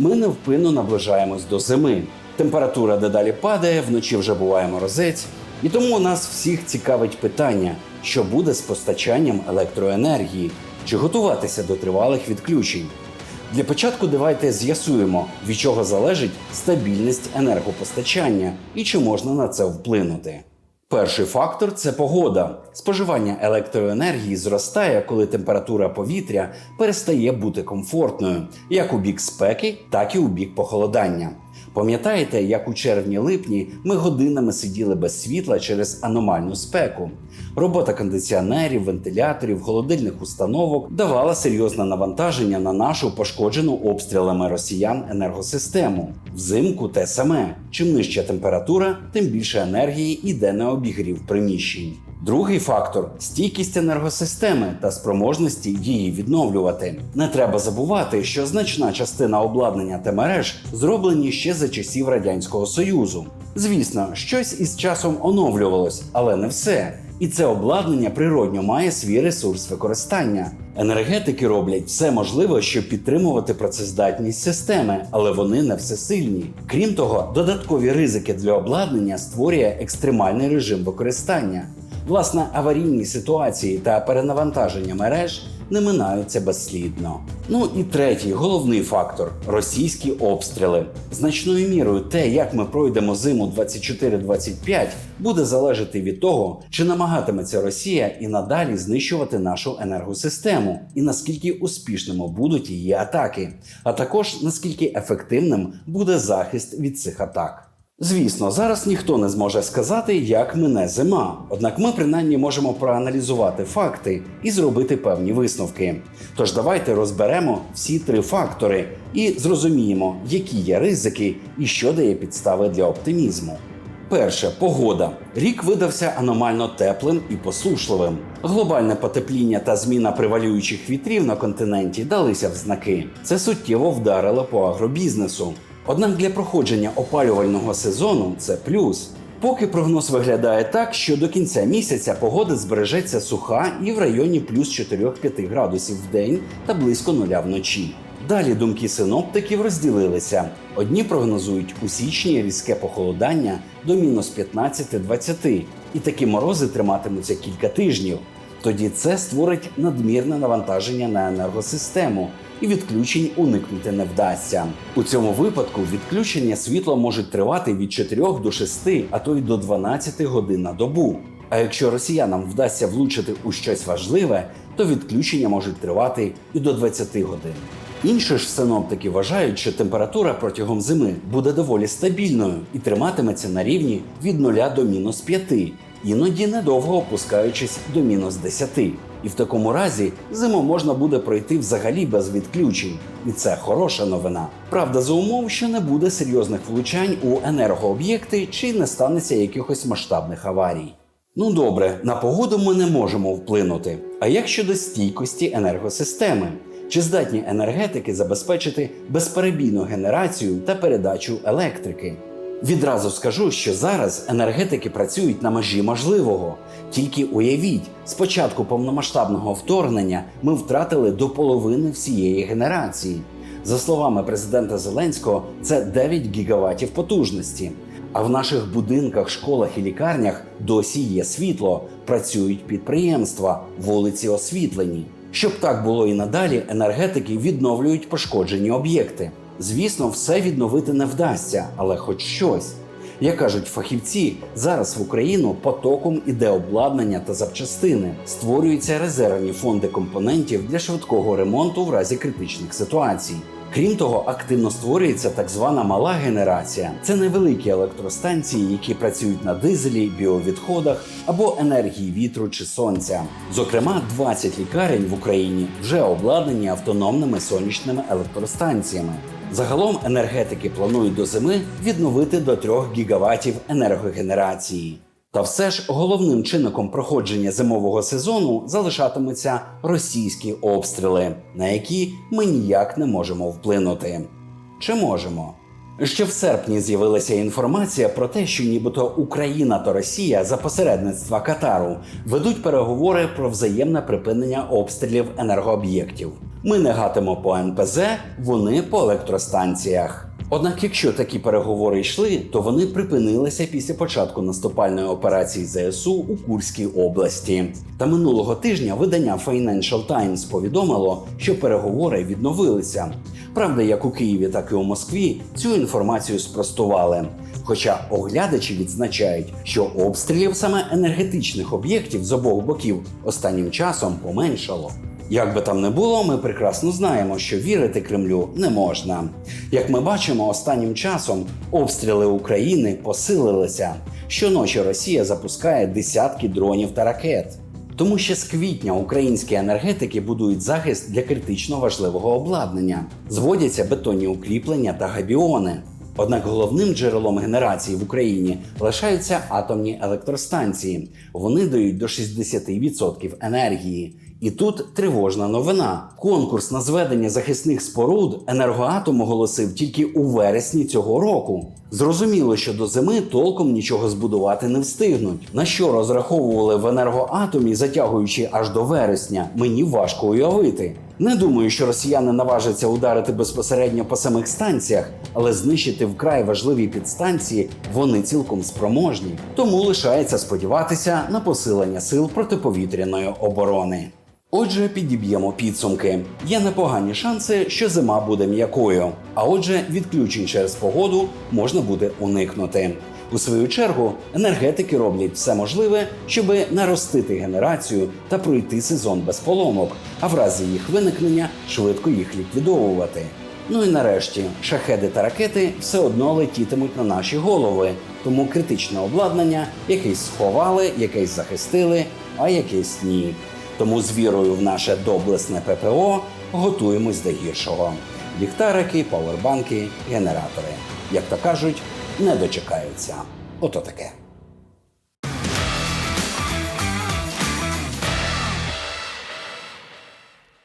ми невпинно наближаємось до зими. Температура дедалі падає, вночі вже буває морозець. І тому нас всіх цікавить питання, що буде з постачанням електроенергії, чи готуватися до тривалих відключень. Для початку давайте з'ясуємо, від чого залежить стабільність енергопостачання і чи можна на це вплинути. Перший фактор це погода. Споживання електроенергії зростає, коли температура повітря перестає бути комфортною, як у бік спеки, так і у бік похолодання. Пам'ятаєте, як у червні-липні ми годинами сиділи без світла через аномальну спеку? Робота кондиціонерів, вентиляторів, холодильних установок давала серйозне навантаження на нашу пошкоджену обстрілами росіян енергосистему. Взимку те саме. Чим нижча температура, тим більше енергії йде на обігрів приміщень. Другий фактор стійкість енергосистеми та спроможності її відновлювати. Не треба забувати, що значна частина обладнання та мереж зроблені ще за часів Радянського Союзу. Звісно, щось із часом оновлювалось, але не все. І це обладнання природньо має свій ресурс використання. Енергетики роблять все можливе, щоб підтримувати працездатність системи, але вони не всесильні. Крім того, додаткові ризики для обладнання створює екстремальний режим використання. Власне, аварійні ситуації та перенавантаження мереж не минаються безслідно. Ну і третій головний фактор російські обстріли. Значною мірою те, як ми пройдемо зиму 24-25, буде залежати від того, чи намагатиметься Росія і надалі знищувати нашу енергосистему, і наскільки успішними будуть її атаки, а також наскільки ефективним буде захист від цих атак. Звісно, зараз ніхто не зможе сказати, як мине зима. Однак ми принаймні можемо проаналізувати факти і зробити певні висновки. Тож давайте розберемо всі три фактори і зрозуміємо, які є ризики і що дає підстави для оптимізму. Перше погода. Рік видався аномально теплим і посушливим. Глобальне потепління та зміна привалюючих вітрів на континенті далися в знаки. Це суттєво вдарило по агробізнесу. Однак для проходження опалювального сезону це плюс. Поки прогноз виглядає так, що до кінця місяця погода збережеться суха і в районі плюс 4-5 градусів в день та близько нуля вночі. Далі думки синоптиків розділилися. Одні прогнозують у січні різке похолодання до мінус 15-20, і такі морози триматимуться кілька тижнів. Тоді це створить надмірне навантаження на енергосистему, і відключень уникнути не вдасться. У цьому випадку відключення світла можуть тривати від 4 до 6, а то й до 12 годин на добу. А якщо росіянам вдасться влучити у щось важливе, то відключення можуть тривати і до 20 годин. Інші ж синоптики вважають, що температура протягом зими буде доволі стабільною і триматиметься на рівні від 0 до мінус 5, іноді недовго опускаючись до мінус 10. І в такому разі зиму можна буде пройти взагалі без відключень, і це хороша новина. Правда, за умов, що не буде серйозних влучань у енергооб'єкти чи не станеться якихось масштабних аварій. Ну добре, на погоду ми не можемо вплинути. А як щодо стійкості енергосистеми? Чи здатні енергетики забезпечити безперебійну генерацію та передачу електрики? Відразу скажу, що зараз енергетики працюють на межі можливого. Тільки уявіть, з початку повномасштабного вторгнення ми втратили до половини всієї генерації. За словами президента Зеленського, це 9 гігаватів потужності. А в наших будинках, школах і лікарнях досі є світло, працюють підприємства, вулиці освітлені. Щоб так було і надалі, енергетики відновлюють пошкоджені об'єкти. Звісно, все відновити не вдасться, але хоч щось. Як кажуть фахівці, зараз в Україну потоком іде обладнання та запчастини, створюються резервні фонди компонентів для швидкого ремонту в разі критичних ситуацій. Крім того, активно створюється так звана мала генерація. Це невеликі електростанції, які працюють на дизелі, біовідходах або енергії вітру чи сонця. Зокрема, 20 лікарень в Україні вже обладнані автономними сонячними електростанціями. Загалом енергетики планують до зими відновити до 3 гігаватів енергогенерації. Та все ж головним чинником проходження зимового сезону залишатимуться російські обстріли, на які ми ніяк не можемо вплинути. Чи можемо? Ще в серпні з'явилася інформація про те, що нібито Україна та Росія за посередництва Катару ведуть переговори про взаємне припинення обстрілів енергооб'єктів. Ми не гатимо по НПЗ, вони по електростанціях. Однак, якщо такі переговори йшли, то вони припинилися після початку наступальної операції ЗСУ у Курській області. Та минулого тижня видання Financial Times повідомило, що переговори відновилися. Правда, як у Києві, так і у Москві цю інформацію спростували. Хоча оглядачі відзначають, що обстрілів саме енергетичних об'єктів з обох боків останнім часом поменшало. Як би там не було, ми прекрасно знаємо, що вірити Кремлю не можна. Як ми бачимо, останнім часом обстріли України посилилися. Щоночі Росія запускає десятки дронів та ракет. Тому ще з квітня українські енергетики будують захист для критично важливого обладнання, зводяться бетонні укріплення та габіони. Однак головним джерелом генерації в Україні лишаються атомні електростанції. Вони дають до 60% енергії. І тут тривожна новина. Конкурс на зведення захисних споруд енергоатом оголосив тільки у вересні цього року. Зрозуміло, що до зими толком нічого збудувати не встигнуть. На що розраховували в енергоатомі, затягуючи аж до вересня, мені важко уявити. Не думаю, що росіяни наважаться ударити безпосередньо по самих станціях, але знищити вкрай важливі підстанції вони цілком спроможні. Тому лишається сподіватися на посилення сил протиповітряної оборони. Отже, підіб'ємо підсумки. Є непогані шанси, що зима буде м'якою. А отже, відключень через погоду можна буде уникнути. У свою чергу енергетики роблять все можливе, щоб наростити генерацію та пройти сезон без поломок, а в разі їх виникнення швидко їх ліквідовувати. Ну і нарешті шахеди та ракети все одно летітимуть на наші голови, тому критичне обладнання якесь сховали, якесь захистили, а якесь ні. Тому з вірою в наше доблесне ППО готуємось до гіршого. Ліхтарики, павербанки, генератори. Як то кажуть, не дочекаються. Ото таке.